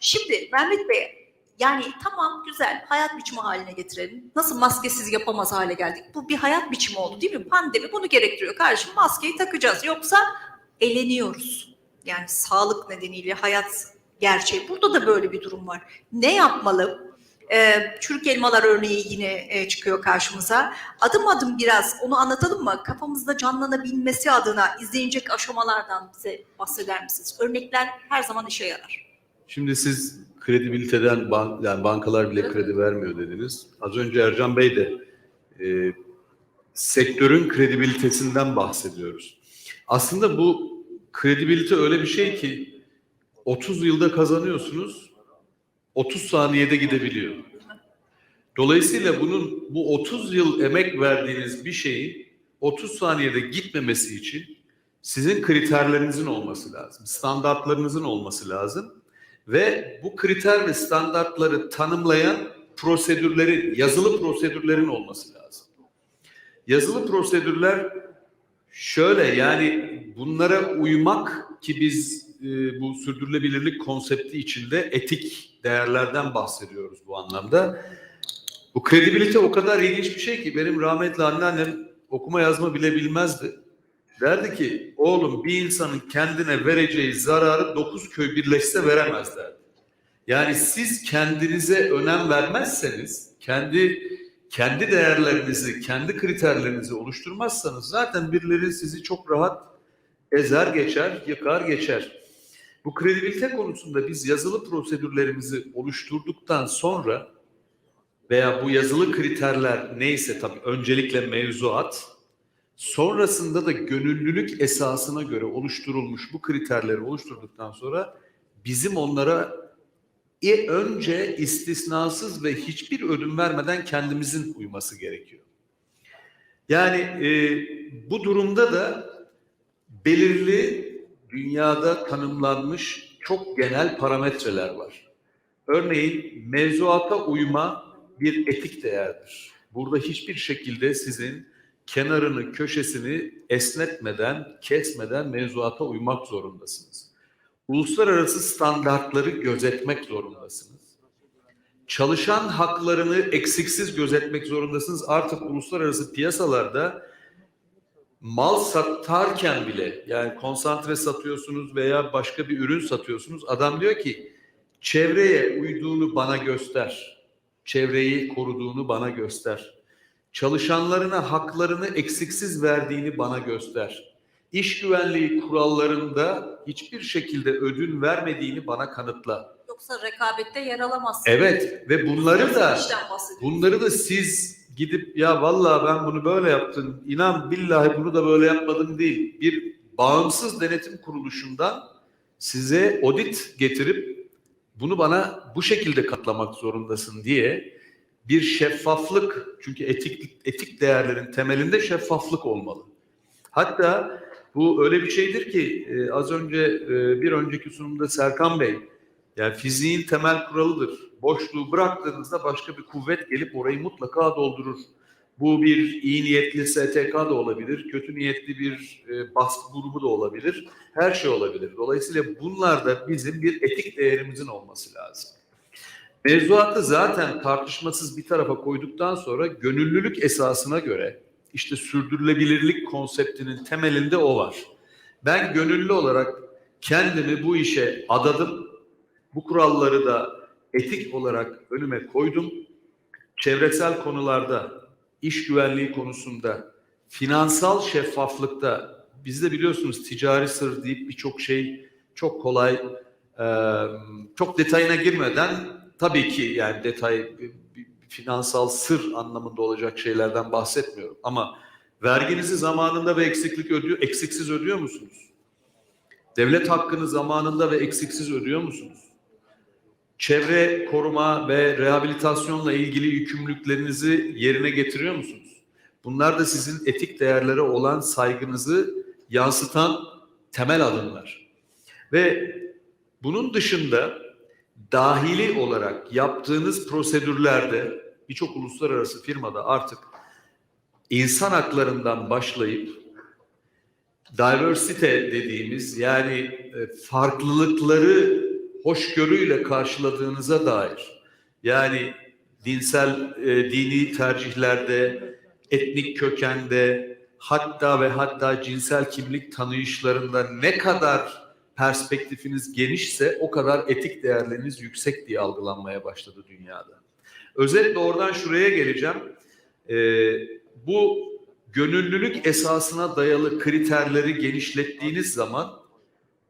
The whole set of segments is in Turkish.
Şimdi Mehmet Bey yani tamam güzel hayat biçimi haline getirelim. Nasıl maskesiz yapamaz hale geldik? Bu bir hayat biçimi oldu değil mi? Pandemi bunu gerektiriyor. Kardeşim maskeyi takacağız. Yoksa eleniyoruz. Yani sağlık nedeniyle hayat gerçeği. Burada da böyle bir durum var. Ne yapmalı? Ee, çürük elmalar örneği yine e, çıkıyor karşımıza. Adım adım biraz onu anlatalım mı? Kafamızda canlanabilmesi adına izlenecek aşamalardan bize bahseder misiniz? Örnekler her zaman işe yarar. Şimdi siz kredibiliteden bank, yani bankalar bile kredi vermiyor dediniz. Az önce Ercan Bey de e, sektörün kredibilitesinden bahsediyoruz. Aslında bu kredibilite öyle bir şey ki 30 yılda kazanıyorsunuz, 30 saniyede gidebiliyor. Dolayısıyla bunun bu 30 yıl emek verdiğiniz bir şeyin 30 saniyede gitmemesi için sizin kriterlerinizin olması lazım, standartlarınızın olması lazım ve bu kriter ve standartları tanımlayan prosedürlerin, yazılı prosedürlerin olması lazım. Yazılı prosedürler şöyle yani bunlara uymak ki biz e, bu sürdürülebilirlik konsepti içinde etik değerlerden bahsediyoruz bu anlamda. Bu kredibilite o kadar ilginç bir şey ki benim rahmetli anneannem okuma yazma bile bilmezdi. Derdi ki oğlum bir insanın kendine vereceği zararı dokuz köy birleşse veremez derdi. Yani siz kendinize önem vermezseniz, kendi kendi değerlerinizi, kendi kriterlerinizi oluşturmazsanız zaten birileri sizi çok rahat ezer geçer, yıkar geçer. Bu kredibilite konusunda biz yazılı prosedürlerimizi oluşturduktan sonra veya bu yazılı kriterler neyse tabii öncelikle mevzuat, sonrasında da gönüllülük esasına göre oluşturulmuş bu kriterleri oluşturduktan sonra bizim onlara e, önce istisnasız ve hiçbir ödün vermeden kendimizin uyması gerekiyor. Yani e, bu durumda da belirli dünyada tanımlanmış çok genel parametreler var. Örneğin mevzuata uyma bir etik değerdir. Burada hiçbir şekilde sizin kenarını, köşesini esnetmeden, kesmeden mevzuata uymak zorundasınız. Uluslararası standartları gözetmek zorundasınız. Çalışan haklarını eksiksiz gözetmek zorundasınız. Artık uluslararası piyasalarda mal satarken bile yani konsantre satıyorsunuz veya başka bir ürün satıyorsunuz. Adam diyor ki çevreye uyduğunu bana göster. Çevreyi koruduğunu bana göster. Çalışanlarına haklarını eksiksiz verdiğini bana göster. İş güvenliği kurallarında hiçbir şekilde ödün vermediğini bana kanıtla. Yoksa rekabette yer alamazsın. Evet ve bunları da bunları da siz gidip ya vallahi ben bunu böyle yaptım. inan billahi bunu da böyle yapmadım değil. Bir bağımsız denetim kuruluşundan size audit getirip bunu bana bu şekilde katlamak zorundasın diye bir şeffaflık çünkü etik etik değerlerin temelinde şeffaflık olmalı. Hatta bu öyle bir şeydir ki e, az önce e, bir önceki sunumda Serkan Bey yani fiziğin temel kuralıdır. Boşluğu bıraktığınızda başka bir kuvvet gelip orayı mutlaka doldurur. Bu bir iyi niyetli STK da olabilir, kötü niyetli bir e, baskı grubu da olabilir, her şey olabilir. Dolayısıyla bunlarda bizim bir etik değerimizin olması lazım. Mevzuatı zaten tartışmasız bir tarafa koyduktan sonra gönüllülük esasına göre işte sürdürülebilirlik konseptinin temelinde o var. Ben gönüllü olarak kendimi bu işe adadım. Bu kuralları da etik olarak önüme koydum. Çevresel konularda, iş güvenliği konusunda, finansal şeffaflıkta bizde biliyorsunuz ticari sır deyip birçok şey çok kolay, çok detayına girmeden tabii ki yani detay finansal sır anlamında olacak şeylerden bahsetmiyorum. Ama verginizi zamanında ve eksiklik ödüyor, eksiksiz ödüyor musunuz? Devlet hakkını zamanında ve eksiksiz ödüyor musunuz? Çevre koruma ve rehabilitasyonla ilgili yükümlülüklerinizi yerine getiriyor musunuz? Bunlar da sizin etik değerlere olan saygınızı yansıtan temel adımlar. Ve bunun dışında dahili olarak yaptığınız prosedürlerde birçok uluslararası firmada artık insan haklarından başlayıp diversity dediğimiz yani e, farklılıkları hoşgörüyle karşıladığınıza dair yani dinsel e, dini tercihlerde, etnik kökende, hatta ve hatta cinsel kimlik tanıyışlarında ne kadar perspektifiniz genişse o kadar etik değerleriniz yüksek diye algılanmaya başladı dünyada. Özetle oradan şuraya geleceğim. Ee, bu gönüllülük esasına dayalı kriterleri genişlettiğiniz zaman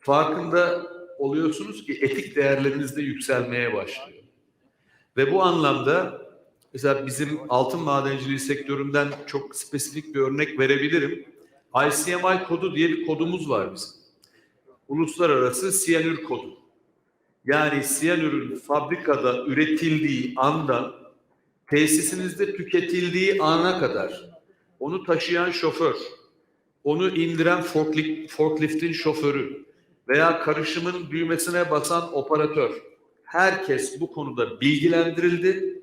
farkında oluyorsunuz ki etik değerleriniz de yükselmeye başlıyor. Ve bu anlamda mesela bizim altın madenciliği sektöründen çok spesifik bir örnek verebilirim. ICMI kodu diye bir kodumuz var bizim. Uluslararası siyanür kodu. Yani siyanürün fabrikada üretildiği andan tesisinizde tüketildiği ana kadar onu taşıyan şoför, onu indiren forklift, forkliftin şoförü veya karışımın düğmesine basan operatör herkes bu konuda bilgilendirildi.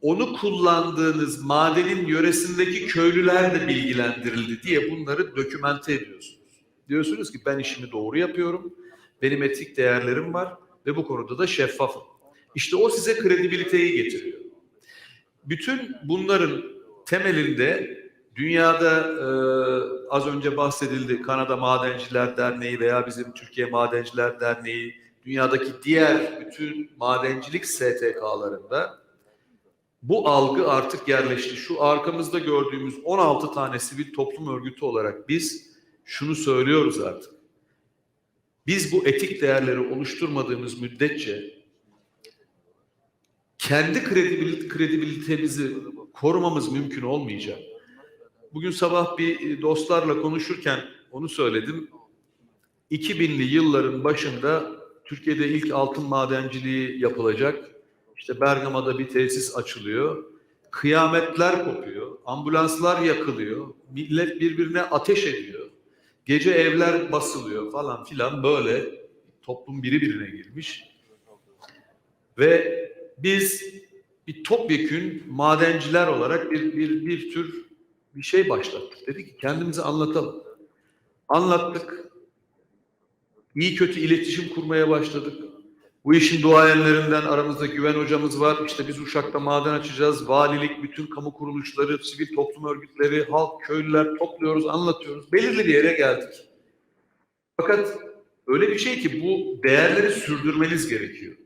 Onu kullandığınız madenin yöresindeki köylüler de bilgilendirildi diye bunları dokümente ediyorsunuz. Diyorsunuz ki ben işimi doğru yapıyorum, benim etik değerlerim var ve bu konuda da şeffafım. İşte o size kredibiliteyi getiriyor. Bütün bunların temelinde dünyada e, az önce bahsedildi Kanada Madenciler Derneği veya bizim Türkiye Madenciler Derneği, dünyadaki diğer bütün madencilik STK'larında bu algı artık yerleşti. Şu arkamızda gördüğümüz 16 tane sivil toplum örgütü olarak biz şunu söylüyoruz artık. Biz bu etik değerleri oluşturmadığımız müddetçe kendi kredibil kredibilitemizi korumamız mümkün olmayacak. Bugün sabah bir dostlarla konuşurken onu söyledim. 2000'li yılların başında Türkiye'de ilk altın madenciliği yapılacak. İşte Bergama'da bir tesis açılıyor. Kıyametler kopuyor. Ambulanslar yakılıyor. Millet birbirine ateş ediyor. Gece evler basılıyor falan filan böyle toplum biri birine girmiş. Ve biz bir topyekün madenciler olarak bir, bir, bir tür bir şey başlattık. Dedik ki kendimizi anlatalım. Anlattık. İyi kötü iletişim kurmaya başladık. Bu işin duayenlerinden aramızda Güven hocamız var. İşte biz Uşak'ta maden açacağız. Valilik, bütün kamu kuruluşları, sivil toplum örgütleri, halk, köylüler topluyoruz, anlatıyoruz. Belirli bir yere geldik. Fakat öyle bir şey ki bu değerleri sürdürmeniz gerekiyor.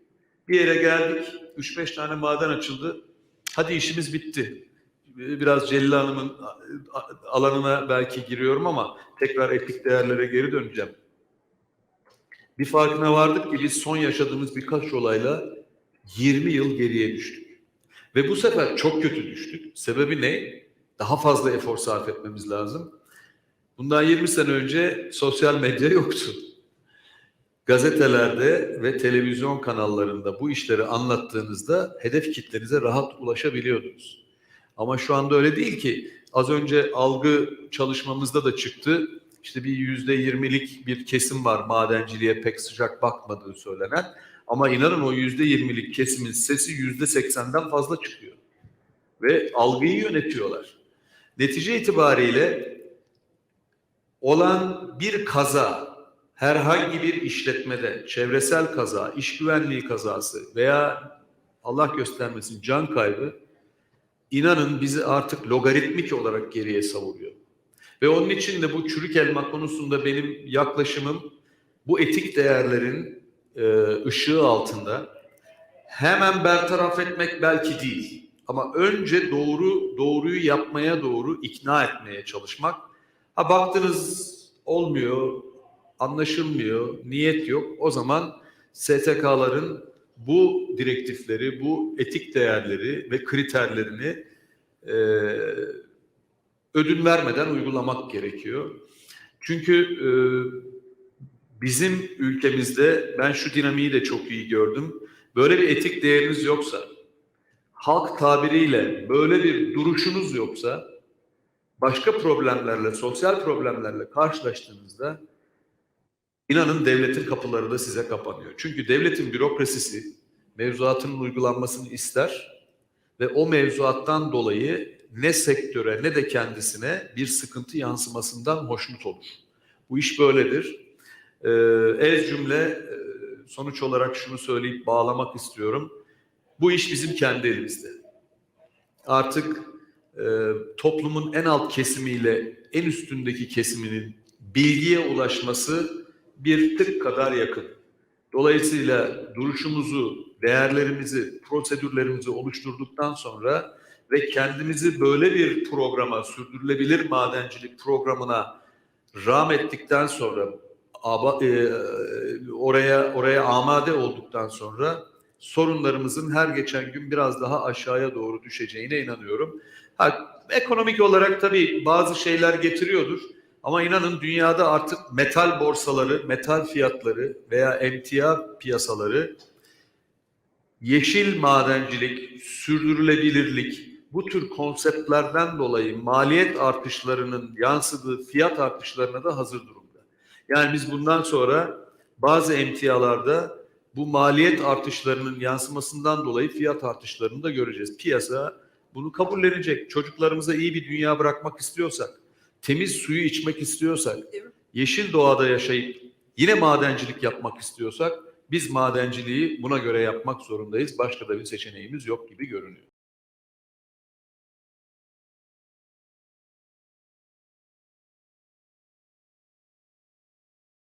Bir yere geldik, 3-5 tane maden açıldı. Hadi işimiz bitti. Biraz Celil Hanım'ın alanına belki giriyorum ama tekrar etik değerlere geri döneceğim. Bir farkına vardık ki biz son yaşadığımız birkaç olayla 20 yıl geriye düştük. Ve bu sefer çok kötü düştük. Sebebi ne? Daha fazla efor sarf etmemiz lazım. Bundan 20 sene önce sosyal medya yoktu. Gazetelerde ve televizyon kanallarında bu işleri anlattığınızda hedef kitlenize rahat ulaşabiliyordunuz. Ama şu anda öyle değil ki. Az önce algı çalışmamızda da çıktı. İşte bir yüzde yirmilik bir kesim var madenciliğe pek sıcak bakmadığı söylenen. Ama inanın o yüzde yirmilik kesimin sesi yüzde seksenden fazla çıkıyor. Ve algıyı yönetiyorlar. Netice itibariyle olan bir kaza, herhangi bir işletmede çevresel kaza, iş güvenliği kazası veya Allah göstermesin can kaybı inanın bizi artık logaritmik olarak geriye savuruyor. Ve onun için de bu çürük elma konusunda benim yaklaşımım bu etik değerlerin e, ışığı altında hemen bertaraf etmek belki değil. Ama önce doğru doğruyu yapmaya doğru ikna etmeye çalışmak. Ha baktınız olmuyor, anlaşılmıyor, niyet yok. O zaman STK'ların bu direktifleri, bu etik değerleri ve kriterlerini e, ödün vermeden uygulamak gerekiyor. Çünkü e, bizim ülkemizde ben şu dinamiği de çok iyi gördüm. Böyle bir etik değeriniz yoksa, halk tabiriyle böyle bir duruşunuz yoksa, başka problemlerle, sosyal problemlerle karşılaştığınızda inanın devletin kapıları da size kapanıyor. Çünkü devletin bürokrasisi mevzuatının uygulanmasını ister ve o mevzuattan dolayı ne sektöre ne de kendisine bir sıkıntı yansımasından hoşnut olur. Bu iş böyledir. Ee, ez cümle e, sonuç olarak şunu söyleyip bağlamak istiyorum. Bu iş bizim kendi elimizde. Artık e, toplumun en alt kesimiyle en üstündeki kesiminin bilgiye ulaşması bir tık kadar yakın. Dolayısıyla duruşumuzu, değerlerimizi, prosedürlerimizi oluşturduktan sonra ve kendimizi böyle bir programa, sürdürülebilir madencilik programına rağm ettikten sonra e, oraya oraya amade olduktan sonra sorunlarımızın her geçen gün biraz daha aşağıya doğru düşeceğine inanıyorum. Ha, ekonomik olarak tabii bazı şeyler getiriyordur. Ama inanın dünyada artık metal borsaları, metal fiyatları veya emtia piyasaları yeşil madencilik, sürdürülebilirlik bu tür konseptlerden dolayı maliyet artışlarının yansıdığı fiyat artışlarına da hazır durumda. Yani biz bundan sonra bazı emtialarda bu maliyet artışlarının yansımasından dolayı fiyat artışlarını da göreceğiz. Piyasa bunu kabullenecek. Çocuklarımıza iyi bir dünya bırakmak istiyorsak, temiz suyu içmek istiyorsak, yeşil doğada yaşayıp yine madencilik yapmak istiyorsak biz madenciliği buna göre yapmak zorundayız. Başka da bir seçeneğimiz yok gibi görünüyor.